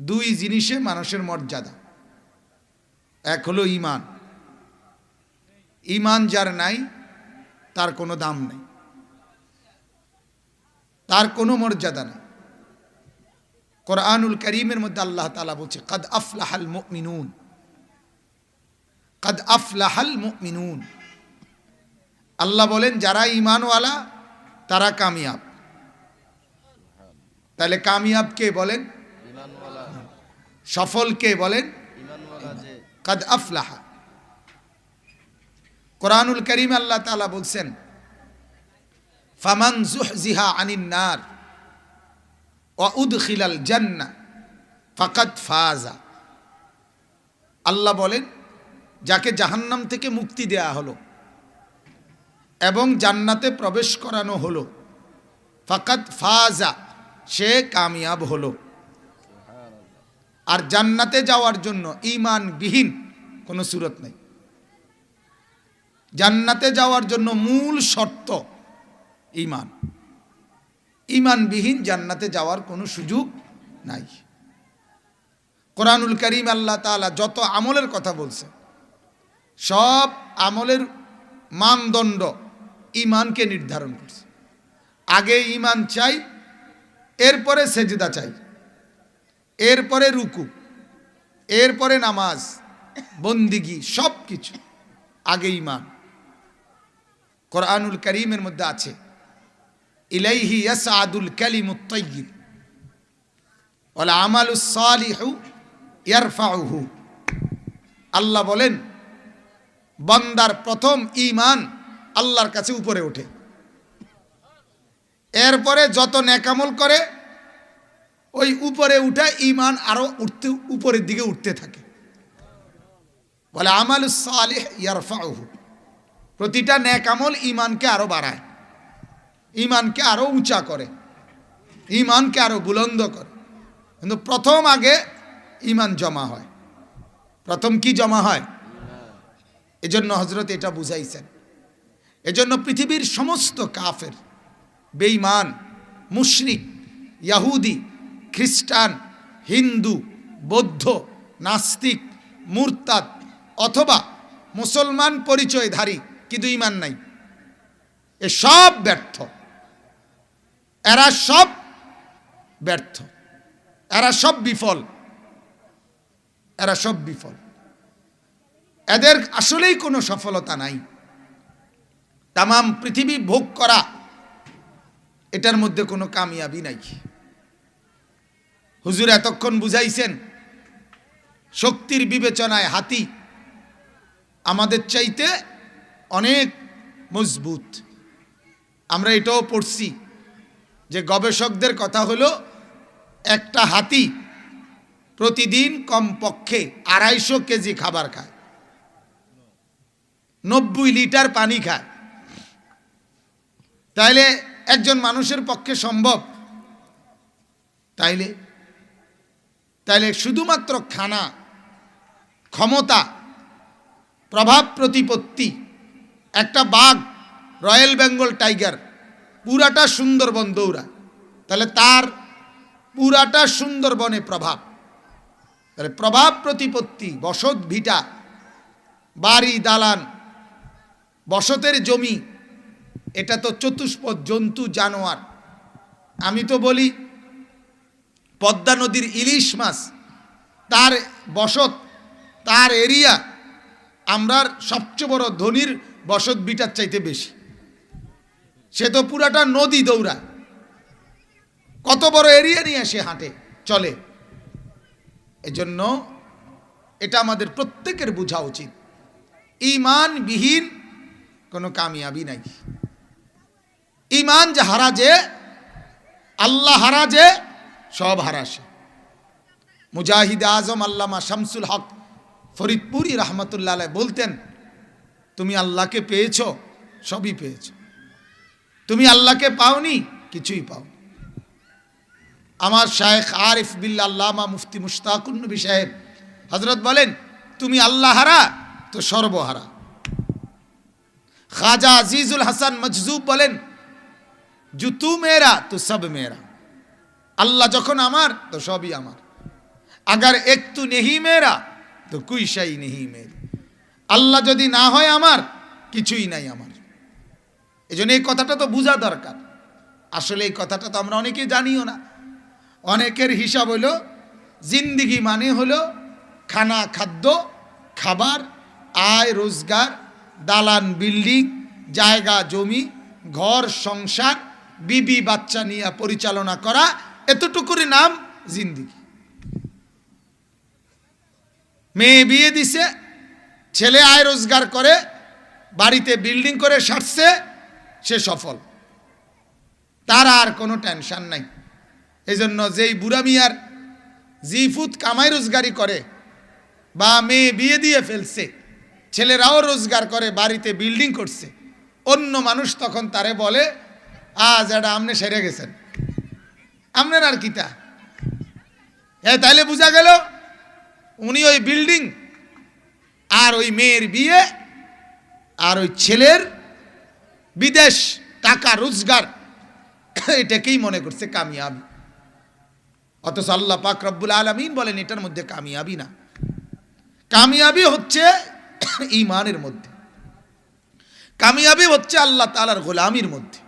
দুই জিনিসে মানুষের মর্যাদা। এক হলো ইমান ইমান যার নাই, তার কোনো দাম নেই। তার কোনো মর্যাদা নেই। কোরআনুল করিমের মধ্যে আল্লাহ তালা বলছে, কদ আফলাহাল মুমিনুন। কদ আফলাহাল মুমিনুন। আল্লাহ বলেন, যারা ইমানওয়ালা তারা কামিয়াব। তাহলে কামিয়াব কে বলেন সফল কে বলেন, কাদ আফলাহা। কোরআনুল করিম আল্লাহ তাআলা বলছেন, ফামান জুহজিহা আনিন নার ওয়া উদখিলাল জান্নাহ ফাকাদ ফাজা। আল্লাহ বলেন, যাকে জাহান্নাম থেকে মুক্তি দেয়া হলো এবং জান্নাতে প্রবেশ করানো হলো, ফাকাদ ফাজা, সে কামিয়াব হলো। আর জান্নাতে যাওয়ার জন্য ইমানবিহীন কোনো সুরত নেই। জান্নাতে যাওয়ার জন্য মূল শর্ত ইমান ইমানবিহীন জান্নাতে যাওয়ার কোনো সুযোগ নাই। কোরআনুল করিম আল্লাহ তাআলা যত আমলের কথা বলছে, সব আমলের মানদণ্ড ইমানকে নির্ধারণ করছে। আগে ইমান চাই, এরপরে সেজদা চাই। এরপরে রুকু, এরপরে নামাজ, বন্দিগি সব কিছু আগে ইমান কোরআনুল করিমের মধ্যে আছে, ইলাইহি ইয়াসআদুল কালিমুত তাইয়্যিব, ওয়াল আমালুস সালিহু ইয়ারফাউহু। আল্লাহ বলেন, বন্দার প্রথম ইমান আল্লাহর কাছে উপরে ওঠে। এরপরে যত নেকামল করে ওই উপরে উঠে ইমান আরও উঠতে, উপরের দিকে উঠতে থাকে। বলে, আমাল সালেহ ইয়ারফাউহু। প্রতিটা ন্যাক আমল ইমানকে আরও বাড়ায় ইমানকে আরও উঁচা করে ইমানকে আরও বুলন্দ করে। কিন্তু প্রথম আগে ইমান জমা হয়। প্রথম কি জমা হয়? এজন্য হজরত এটা বুঝাইছেন। এজন্য পৃথিবীর সমস্ত কাফের, বেঈমান, মুশরিক, ইয়াহুদি খ্রিস্টান, হিন্দু, বৌদ্ধ, নাস্তিক, মুরতাদ অথবা মুসলমান পরিচয়ধারী, কিন্তু ইমান নাই। এ সব ব্যর্থ। এরা সব ব্যর্থ। এরা সব বিফল। এরা সব বিফল। এদের আসলেই কোনো সফলতা নাই। তামাম পৃথিবী ভোগ করা, এটার মধ্যে কোনো কামিয়াবি নাই। হুজুর এতক্ষণ বুঝাইছেন, শক্তির বিবেচনায় হাতি আমাদের চাইতে অনেক মজবুত। আমরা এটাও পড়ছি যে গবেষকদের কথা হলো, একটা হাতি প্রতিদিন কমপক্ষে আড়াইশো কেজি খাবার খায়, নব্বই লিটার পানি খায়। তাইলে একজন মানুষের পক্ষে সম্ভব। তাইলে তাইলে শুধুমাত্র খানা, ক্ষমতা, প্রভাব প্রতিপত্তি, একটা বাঘ, রয়্যাল বেঙ্গল টাইগার, পুরাটা সুন্দরবন দৌড়া তাহলে তার পুরাটা সুন্দরবনে প্রভাব। তাহলে প্রভাব প্রতিপত্তি, বসত ভিটা, বাড়ি দালান, বসতের জমি, এটা তো চতুষ্পদ জন্তু জানোয়ার। আমি তো বলি পদ্মা নদীর ইলিশ মাছ, তার বসত, তার এরিয়া, আমরার সবচেয়ে বড় ধনির বসত বিটার চাইতে বেশি। সে তো পুরাটা নদী দৌড়া। কত বড় এরিয়া নিয়ে সে হাঁটে, চলে। এজন্য এটা আমাদের প্রত্যেকের বোঝা উচিত। ইমানবিহীন কোনো কামিয়াবি নাই। ইমান যে হারা যে আল্লাহ হারা যে সব হারাসে মুজাহিদ আজম আল্লামা শামসুল হক ফরিদপুরি রহমতুল্লাহ বলতেন, তুমি আল্লাহকে পেয়েছ, সবই পেয়েছ। তুমি আল্লাহকে পাওনি, কিছুই পাও আমার শায়েখ আরিফ বিল্লা আল্লামা মুফতি মুশতাকুন নবী সাহেব হজরত বলেন, তুমি আল্লাহ হারা, তো সর্বহারা খাজা আজিজুল হাসান মজজুব বলেন জুতু মেয়েরা, তো সব মেয়েরা। আল্লাহ যখন আমার, তো সবই আমার। আগার একটু নেহি মেরা তো কুইশাই নেহি মেরি আল্লাহ যদি না হয় আমার, কিছুই নাই আমার। এই এই কথাটা তো বোঝা দরকার। আসলে এই কথাটা তো আমরা অনেকেই জানিও না। অনেকের হিসাব হলো, জিন্দিগি মানে হলো খানা, খাদ্য, খাবার, আয়, রোজগার, দালান, বিল্ডিং, জায়গা, জমি, ঘর, সংসার, বিবি, বাচ্চা নিয়ে পরিচালনা করা এতটুকুরই নাম জিন্দিগি। মেয়ে বিয়ে দিছে, ছেলে আয় রোজগার করে, বাড়িতে বিল্ডিং করে সারছে, সে সফল। তার আর কোনো টেনশন নাই। এই জন্য যেই বুড়া মিয়ার জিফুত কামাই রোজগারি করে বা মেয়ে বিয়ে দিয়ে ফেলছে, ছেলেরাও রোজগার করে, বাড়িতে বিল্ডিং করছে, অন্য মানুষ তখন তারে বলে, আজ এটা আপনি সেরে গেছেন। আপনার আর কিতা? হ্যাঁ তাইলে বোঝা গেল, উনি ওই বিল্ডিং আর ওই মেয়ের বিয়ে আর ওই ছেলের বিদেশ টাকা রোজগার। এটাকেই মনে করছে কামিয়াবি। অথচ আল্লাহ পাক রব্বুল আলমিন বলেন, এটার মধ্যে কামিয়াবি না। কামিয়াবি হচ্ছে ইমানের মধ্যে। কামিয়াবি হচ্ছে আল্লাহ তালার গোলামির মধ্যে।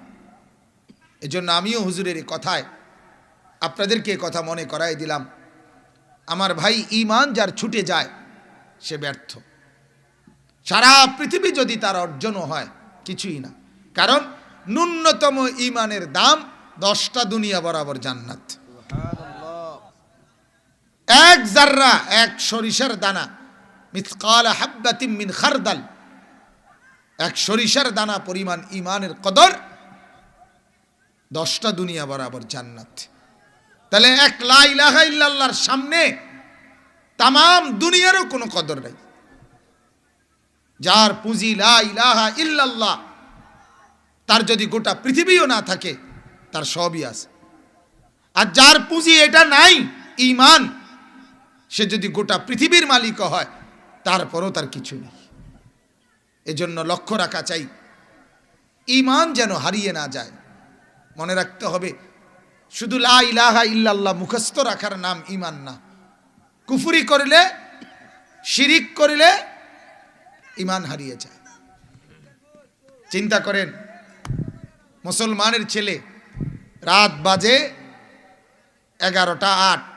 এজন্য আমিও হুজুরের এই কথায় আপনাদেরকে কথা মনে করাই দিলাম। আমার ভাই ইমান যার ছুটে যায়, সে ব্যর্থ। সারা পৃথিবী যদি তার অর্জনও হয়, কিছুই না। কারণ ন্যূনতম ইমানের দাম দশটা দুনিয়া বরাবর জান্নাত। এক জাররা, এক সরিষার দানা, মিসকাল হাব্বাতিম মিন খারদাল। এক সরিষার দানা পরিমাণ ইমানের কদর দশটা দুনিয়া বরাবর জান্নাত। তাহলে এক লা ইলাহা ইল্লাল্লাহর সামনে তামাম দুনিয়ারও কোনো কদর নাই। যার পুঁজি লা ইলাহা ইল্লাল্লাহ, তার যদি গোটা পৃথিবীও না থাকে, তার সবই আছে। আর যার পুঁজি এটা নাই ইমান সে যদি গোটা পৃথিবীর মালিক হয়, তারপরও তার কিছু নেই। এজন্য লক্ষ্য রাখা চাই ইমান যেন হারিয়ে না যায়। মনে রাখতে হবে শুধু লা ইলাহা ইল্লাল্লাহ মুখস্থ রাখার নাম ইমান না। কুফুরি করলে, শিরিক করলে ইমান হারিয়ে যায়। চিন্তা করেন, মুসলমানের ছেলে রাত বাজে এগারোটা আট।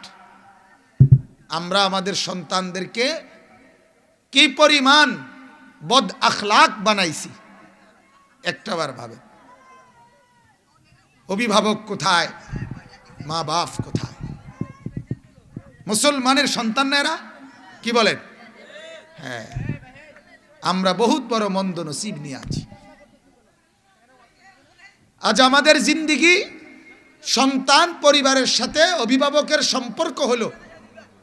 আমরা আমাদের সন্তানদেরকে কি পরিমাণ বদ আখলাক বানাইছি? একটাবার ভাবে অভিভাবক কোথায়? মা বাপ কোথায়? মুসলমানের সন্তান সন্তানেরা কি বলেন? হ্যাঁ আমরা বহুত বড় মন্দ নসিব নিয়ে আছি। আজ আমাদের জিন্দিগি সন্তান পরিবারের সাথে অভিভাবকের সম্পর্ক হলো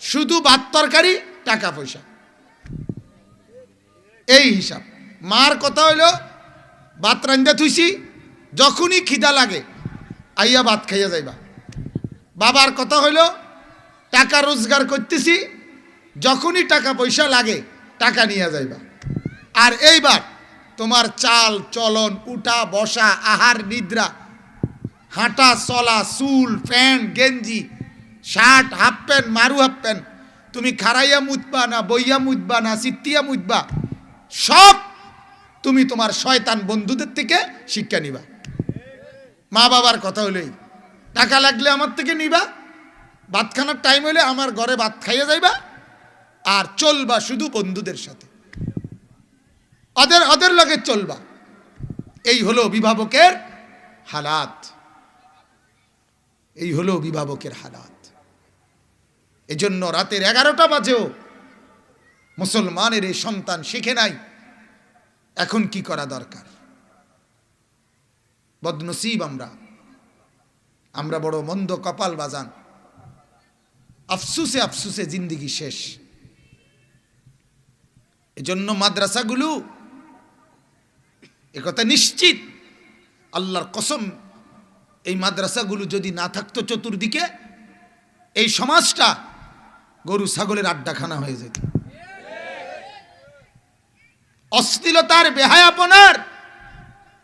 শুধু ভাত তরকারি, টাকা পয়সা। এই হিসাব। মার কথা হইল ভাত রান্দা থুইছি, যখনই খিদা লাগে, আইয়া ভাত খাইয়া যাইবা। বাবার কথা হইল, টাকা রোজগার করতেছি, যখনই টাকা পয়সা লাগে, টাকা নিয়ে যাইবা। আর এইবার তোমার চাল, চলন, উঠা, বসা, আহার, নিদ্রা, হাঁটা, চলা, চুল, প্যান্ট, গেঞ্জি, শার্ট, হাফ প্যান্ট, মারু হাফ প্যান্ট, তুমি খারাইয়া মুতবা না, বইয়া মুতবা না, সিত্তিয়া মুতবা, সব তুমি তোমার শয়তান বন্ধুদের থেকে শিক্ষা নিবা। মা বাবার কথা হলেই টাকা লাগলে আমার থেকে নিবা ভাত খানার টাইম হলে আমার ঘরে ভাত খাইয়ে যাইবা, আর চলবা শুধু বন্ধুদের সাথে। ওদের ওদের লগে চলবা। এই হলো অভিভাবকের হালাত। এই হলো অভিভাবকের হালাত। এজন্য রাতের এগারোটা বাজেও মুসলমানের এই সন্তান শিখে নাই, এখন কি করা দরকার? বদনসিব আমরা। আমরা বড় মন্দ কপাল বাজান। আফসুসে আফসুসে জিন্দিগি শেষ। এজন্য মাদ্রাসাগুলো একথা নিশ্চিত। আল্লাহর কসম, এই মাদ্রাসাগুলো যদি না থাকতো চতুর্দিকে, এই সমাজটা গরু ছাগলের আড্ডাখানা হয়ে যেত। অশ্লীলতার বেহায়াপনার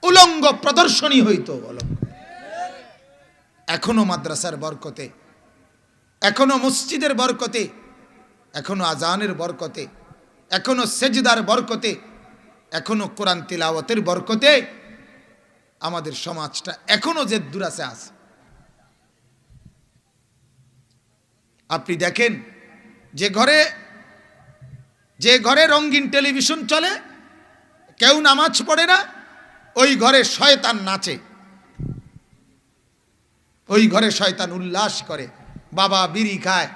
উলঙ্গ প্রদর্শনী হইতো অলঙ্গ এখনও মাদ্রাসার বরকতে, এখনও মসজিদের বরকতে, এখনও আজানের বরকতে, এখনও সেজদার বরকতে, এখনও কোরআন তিলাওয়াতের বরকতে আমাদের সমাজটা এখনও যে দুরাসে আছে। আপনি দেখেন, যে ঘরে যে ঘরে রঙিন টেলিভিশন চলে, কেউ নামাজ পড়ে না, ওই ঘরে শয়তান নাচে। ওই ঘরে শয়তান উল্লাস করে। বাবা বিড়ি খায়।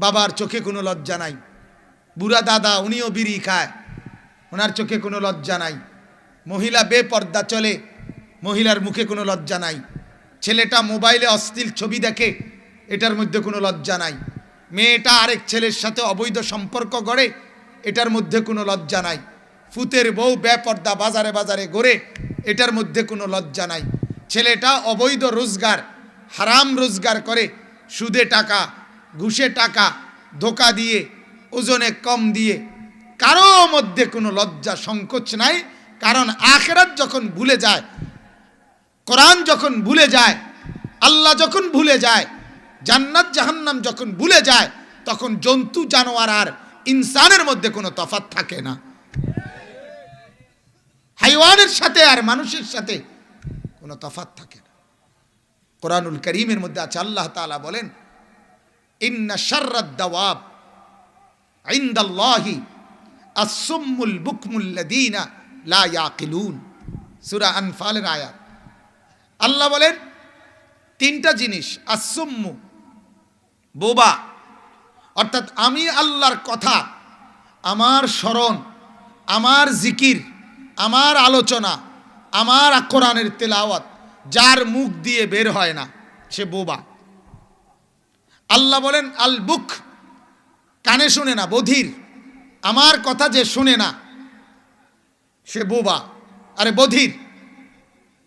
বাবার চোখে কোনো লজ্জা নাই। বুড়া দাদা, উনিও বিড়ি খায়। ওনার চোখে কোনো লজ্জা নাই। মহিলা বেপর্দা চলে। মহিলার মুখে কোনো লজ্জা নাই। ছেলেটা মোবাইলে অশ্লীল ছবি দেখে, এটার মধ্যে কোনো লজ্জা নাই। মেয়েটা আরেক ছেলের সাথে অবৈধ সম্পর্ক গড়ে, এটার মধ্যে কোনো লজ্জা নাই। ফুতের বউ বেপর্দা বাজারে বাজারে গড়ে এটার মধ্যে কোনো লজ্জা নাই। ছেলেটা অবৈধ রোজগার, হারাম রোজগার করে, সুদে টাকা, ঘুষে টাকা, ধোকা দিয়ে, ওজনে কম দিয়ে। কারও মধ্যে কোনো লজ্জা সংকোচ নাই, কারণ আখেরাত যখন ভুলে যায়, কোরআন যখন ভুলে যায়, আল্লাহ যখন ভুলে যায়, জান্নাত, জাহান্নাম যখন ভুলে যায়, তখন জন্তু, জানোয়ার আর ইনসানের মধ্যে কোনো তফাৎ থাকে না। হাইওয়ানের সাথে আর মানুষের সাথে কোনো তফাৎ থাকে না। কোরআনুল করিমের মধ্যে আছে, আল্লাহ তাআলা বলেন, ইন্না শাররাদ দাওয়াব ইনদাল্লাহি আসুম্মুল বুকমুল্লাযীনা লা ইয়াকিলুন। সূরা আনফালের আয়াত। আল্লাহ বলেন, তিনটা জিনিস আসুম্মু বোবা, অর্থাৎ আমি আল্লাহর কথা, আমার স্মরণ, আমার জিকির, আমার আলোচনা আমার কোরআনের তেলাওয়াত, যার মুখ দিয়ে বের হয় না, সে বোবা। আল্লাহ বলেন, আল বুক কানে শুনে না, বধির। আমার কথা যে শুনে না, সে বোবা। আরে বধির।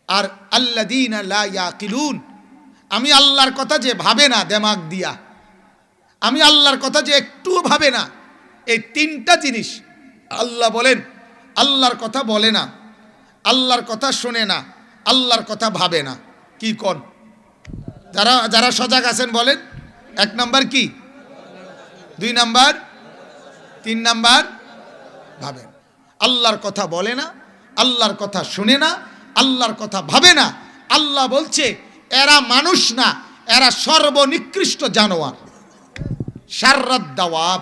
আর আল্লাদিন কিলুন আমি আল্লাহর কথা যে ভাবে না, দেমাগ দিয়া। আমি আল্লাহর কথা যে একটুও ভাবে না। এই তিনটা জিনিস আল্লাহ বলেন, আল্লাহর কথা বলে না। আল্লাহর কথা শোনে না, আল্লাহর কথা ভাবে না। কি কোন? যারা যারা সজাগ আছেন বলেন। এক নাম্বার কি? দুই নাম্বার? তিন নাম্বার? ভাবেন। আল্লাহর কথা বলে না, আল্লাহর কথা শুনে না, আল্লাহর কথা ভাবে না। আল্লাহ বলছে, এরা মানুষ না, এরা সর্বনিকৃষ্ট জানোয়ার। সাররাত দাওয়াব।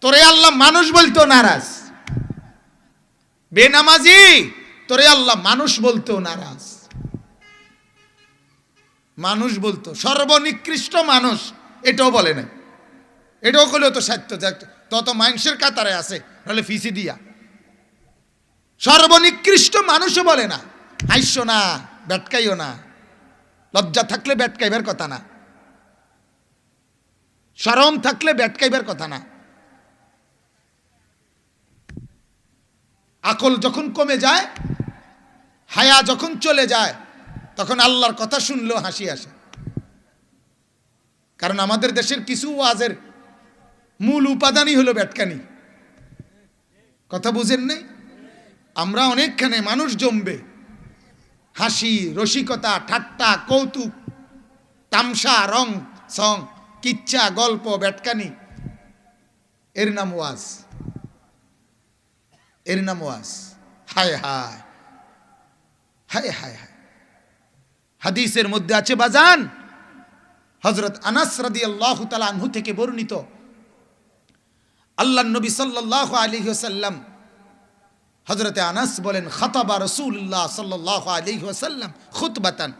তোরে আল্লাহ মানুষ বলতো নারাজ। বেনামাজি, তোরে আল্লাহ মানুষ বলতেও নারাজ। মানুষ বলতো, সর্বনিকৃষ্ট মানুষ, এটাও বলে না এটাও করলেও তো সাহিত্য তত মানুষের কাতারে আছে, নাহলে ফিসি দিয়া। সর্বনিকৃষ্ট মানুষও বলে না হাইস্য না ব্যাটকাইও না, লজ্জা থাকলে ব্যাটকাইবার কথা না। সরম থাকলে ব্যাটকাইবার কথা না। আকল যখন কমে যায়, হায়া যখন চলে যায়, তখন আল্লাহর কথা শুনলেও হাসি আসে। কারণ আমাদের দেশের কিছু ওয়াজের মূল উপাদানই হলো ব্যাটকানি। কথা বুঝেন নেই? আমরা অনেকখানে মানুষ জমবে। হাসি, রসিকতা, ঠাট্টা, কৌতুক, তামসা, রং, সং, কিচ্ছা, গল্প, ব্যাটকানি, এর নাম ওয়াজ। এর নাম ওয়াজ। হায় হায়। হায় হায় হায়। হাদিসের মধ্যে আছে বাজান। হজরত আনাস রাদি আল্লাহ আনহু থেকে বর্ণিত। আল্লাহ নবী সাল্লাহ আলী সাল্লাম হজরতে আনাস বলেন, খতাবা রসুল্লাহ সাল্লাহ আলী সাল্লাম খুতবাতান।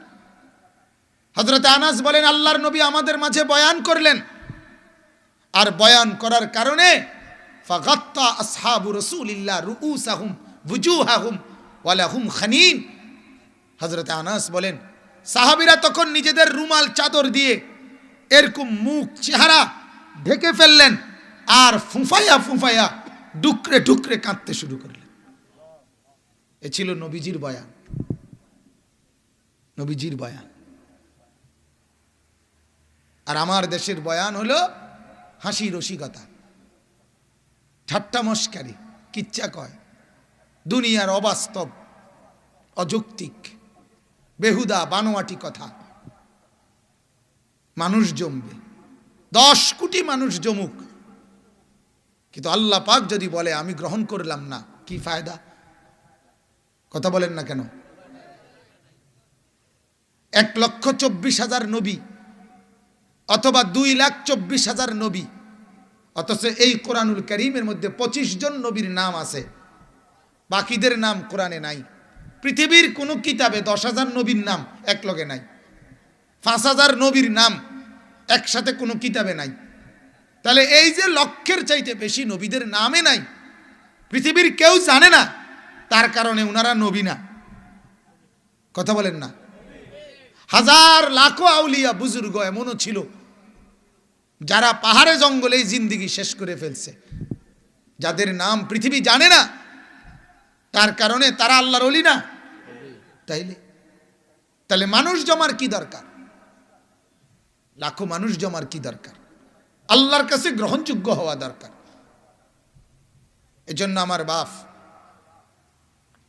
হজরতে আনাস বলেন, আল্লাহর নবী আমাদের মাঝে বয়ান করলেন। আর বয়ান করার কারণে ফাগাত্তা আসহাবু রসুলিল্লাহ রুউসাহুম ওয়ালাহুম খানিন। আনাস বলেন, সাহাবিরা তখন নিজেদের রুমাল চাদর দিয়ে এরকম মুখ, চেহারা ঢেকে ফেললেন আর ফুফাইয়া ফুফাইয়া ডুকরে ডুকরে কাঁদতে শুরু করলেন। এ ছিল নবীজির বয়ান। নবীজির বয়ান। আর আমার দেশের বয়ান হলো হাসি রসিকতা। ঠাট্টা মস্কারি কিচ্ছা কয়। দুনিয়ার অবাস্তব, অযৌক্তিক, বেহুদা, বানোয়াটি কথা। মানুষ জমবে। দশ কোটি মানুষ জমুক। কিন্তু আল্লাহ পাক যদি বলে, আমি গ্রহণ করলাম না কি ফায়দা? কথা বলেন না কেন? এক লক্ষ চব্বিশ হাজার নবী অথবা দুই লাখ চব্বিশ হাজার নবী অথচ এই কোরআনুল করিমের মধ্যে পঁচিশ জন নবীর নাম আছে। বাকিদের নাম কোরআনে নাই। পৃথিবীর কোনো কিতাবে দশ হাজার নবীর নাম এক লগে নাই। পাঁচ হাজার নবীর নাম একসাথে কোনো কিতাবে নাই। তাহলে এই যে লক্ষের চাইতে বেশি নবীদের নামে নাই, পৃথিবীর কেউ জানে না, তার কারণে ওনারা নবী না। কথা বলেন না। হাজার, লাখো আউলিয়া বুজুর্গ এমনও ছিল। যারা পাহাড়ে জঙ্গলে এই জিন্দিগি শেষ করে ফেলছে, যাদের নাম পৃথিবী জানে না, তার কারণে তারা আল্লাহর অলি না। তাইলে তাহলে মানুষ জমার কি দরকার? লাখো মানুষ জমার কি দরকার? আল্লাহর কাছে গ্রহণযোগ্য হওয়া দরকার। এজন্য আমার বাপ,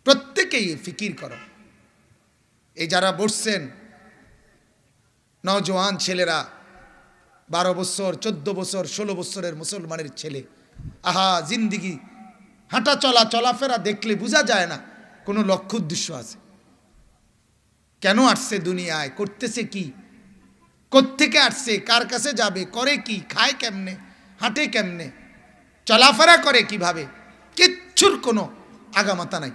প্রত্যেকেই ফিকির করো। এই যারা বসছেন নজওয়ান ছেলেরা বারো বছর, চোদ্দ বছর, ষোলো বছরের মুসলমানের ছেলে। আহা, জিন্দিগি। হাঁটা চলা, চলাফেরা দেখলে বোঝা যায় না, কোনো লক্ষ্য উদ্দেশ্য আছে। কেন আসছে দুনিয়ায়? করতেছে কি? কোত্থেকে আসছে? কার কাছে যাবে? করে কি? খায় কেমনে? হাঁটে কেমনে? চলাফেরা করে কীভাবে? কিচ্ছুর কোনো আগামাতা নাই।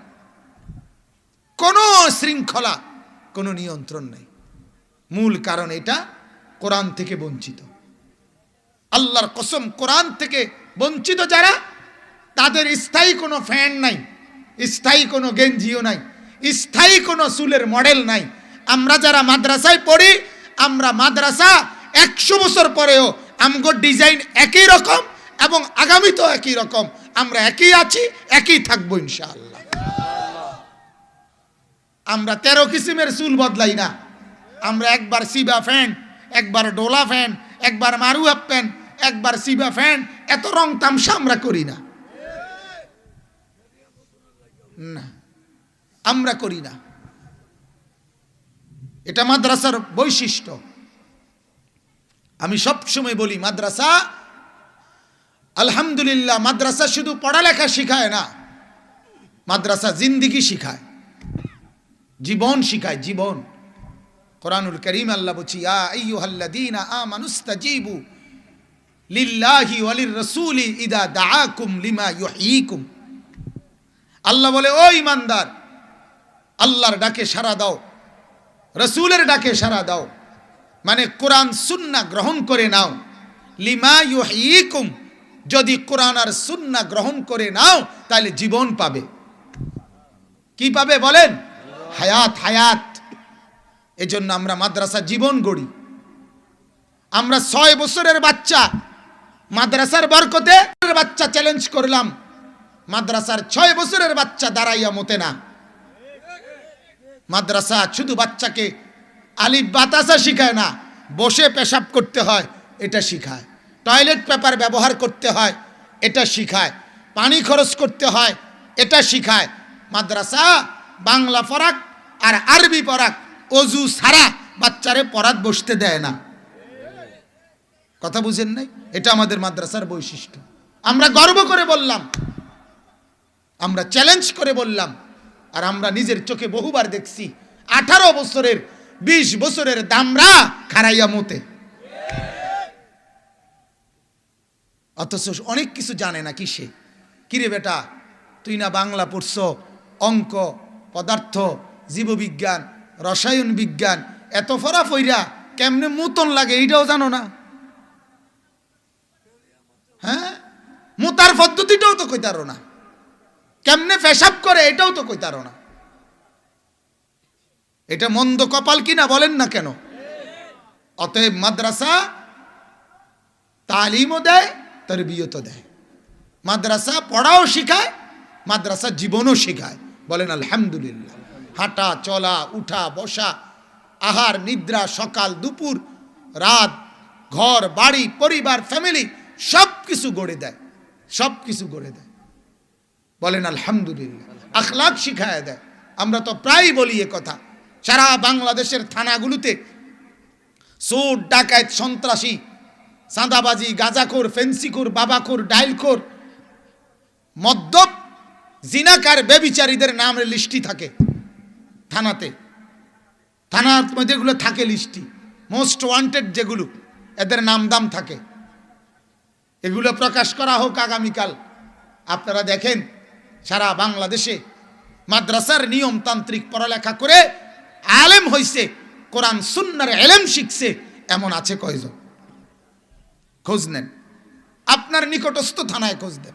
কোনো শৃঙ্খলা, কোনো নিয়ন্ত্রণ নাই। মূল কারণ এটা, কোরআন থেকে বঞ্চিত। আল্লাহর কসম, কোরআন থেকে বঞ্চিত যারা, তাদের স্থায়ী কোনো ফ্যান নাই, স্থায়ী কোনো গেঞ্জিও নাই, স্থায়ী কোনো চুলের মডেল নাই। আমরা যারা মাদ্রাসায় পড়ি, আমরা মাদ্রাসা একশো বছর পরেও আমগো ডিজাইন একই রকম এবং আগামীতেও একই রকম। আমরা একই আছি, একই থাকব ইনশাআল্লাহ। আমরা তেরো কিসিমের চুল বদলাই না। আমরা একবার সিবা ফ্যান, একবার ডোলা ফ্যান, একবার মারুয়া প্যান্ট একবার সিবা ফ্যান, এত রং তামসা আমরা করি না। আমরা করি না। এটা মাদ্রাসার বৈশিষ্ট্য। আমি সব সময় বলি, মাদ্রাসা, আলহামদুলিল্লাহ, মাদ্রাসা শুধু পড়ালেখা শিখায় না, মাদ্রাসা জিন্দিগি শিখায়। জীবন শিখায়, জীবন। কোরআনুল করিম আল্লাহ বলছি, ইয়া আইয়ুহাল্লাযীনা আমানুস্তাজীবু লিল্লাহি ওয়ালির রাসূলি ইদা দাআকুম লিমা ইউহয়িকুম আল্লাহ বলে, ও ইমানদার আল্লাহর ডাকে সাড়া দাও, রসুলের ডাকে সাড়া দাও। মানে কোরআন সুন্না গ্রহণ করে নাও। লিমা ইউহয়িকুম যদি কোরআন আর সুন্না গ্রহণ করে নাও, তাহলে জীবন পাবে। কি পাবে বলেন? হায়াত হায়াত। এজন্য আমরা মাদ্রাসা জীবন গড়ি। আমরা ছয় বছরের বাচ্চা। মাদ্রাসার বরকতে বাচ্চা চ্যালেঞ্জ করলাম। মাদ্রাসার ছয় বছরের বাচ্চা দাঁড়াইয়া মতে না। মাদ্রাসা শুধু বাচ্চাকে আলিফ বাতাসা শিখায় না, বসে পেশাব করতে হয়, এটা শিখায়। টয়লেট পেপার ব্যবহার করতে হয়, এটা শিখায়। পানি খরচ করতে হয়, এটা শিখায়। মাদ্রাসা বাংলা পরাক আর আরবি পরাক অজু সারা বাচ্চারে পড়াত বসতে দেয় না। কথা বুঝেন নাই? এটা আমাদের মাদ্রাসার বৈশিষ্ট্য। আমরা গর্ব করে বললাম, আমরা চ্যালেঞ্জ করে বললাম, আর আমরা নিজের চোখে বহুবার দেখছি, আঠারো বছরের, বিশ বছরের দামরা খারাইয়া মতে অথচ অনেক কিছু জানে না কি সে? কিরে বেটা, তুই না বাংলা পড়ছ, অঙ্ক, পদার্থ, জীববিজ্ঞান, রসায়ন বিজ্ঞান, এত ফরা ফইরা কেমনে মুতন লাগে এইটাও জানো না? হ্যাঁ? মুতার পদ্ধতিটাও তো কইতারো না। কেমনে পেশাব করে এটাও তো কইতারো না। এটা মন্দ কপাল কিনা বলেন না কেন? অতএব মাদ্রাসা তালিমও দেয় তার তরবিয়তও দেয়। মাদ্রাসা পড়াও শিখায়, মাদ্রাসা জীবনও শেখায়। বলেন আলহামদুলিল্লাহ। হাঁটা, চলা, উঠা, বসা, আহার, নিদ্রা, সকাল, দুপুর, রাত, ঘর, বাড়ি, পরিবার, ফ্যামিলি সব কিছু গড়ে দেয় সব কিছু গড়ে দেয়। বলেন, আলহামদুলিল্লাহ। আখলাক শিখায় দেয়। আমরা তো প্রায় বলি এ কথা। সারা বাংলাদেশের থানাগুলোতে চোর, ডাকাত, সন্ত্রাসী, চাঁদাবাজি, গাঁজাখোর, ফেন্সিখোর, বাবাখোর, ডাইলখোর, মদ্যপ, জিনাকার, বেবিচারীদের নামের লিস্টি থাকে থানাতে। থানার মধ্যে থাকে লিস্টি মোস্ট ওয়ান্টেড যেগুলো, এদের নাম দাম থাকে। এগুলো প্রকাশ করা হোক আগামীকাল। আপনারা দেখেন, সারা বাংলাদেশে মাদ্রাসার নিয়মতান্ত্রিক পড়ালেখা করে আলেম হইছে, কোরআন, সুন্নার এলেম শিখছে, এমন আছে কয়জন? খোঁজ নেন। আপনার নিকটস্থ থানায় খোঁজ দেন।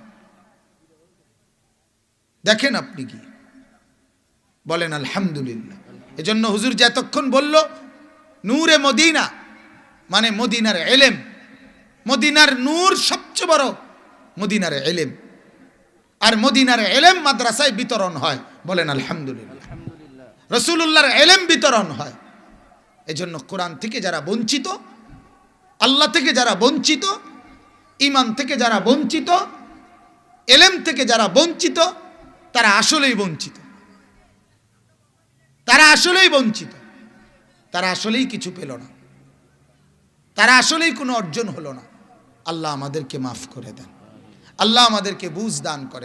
দেখেন আপনি কি? বলেন, আলহামদুলিল্লাহ। এজন্য হুজুর যে এতক্ষণ বলল, নূরে মদিনা মানে মদিনার এলেম মদিনার নূর সবচেয়ে বড় মদিনার এলেম। আর মদিনার এলেম মাদ্রাসায় বিতরণ হয়। বলেন আলহামদুলিল্লাহ। রসুল্লাহর এলেম বিতরণ হয়। এজন্য কোরআন থেকে যারা বঞ্চিত আল্লাহ থেকে যারা বঞ্চিত ইমান থেকে যারা বঞ্চিত এলেম থেকে যারা বঞ্চিত তারা আসলেই বঞ্চিত। তারা আসলেই বঞ্চিত। তারা আসলেই কিছু পেল না। তারা আসলেই কোনো অর্জন হলো না। আল্লাহ আমাদেরকে মাফ করে দেন। আল্লাহ আমাদেরকে বুঝ দান করেন।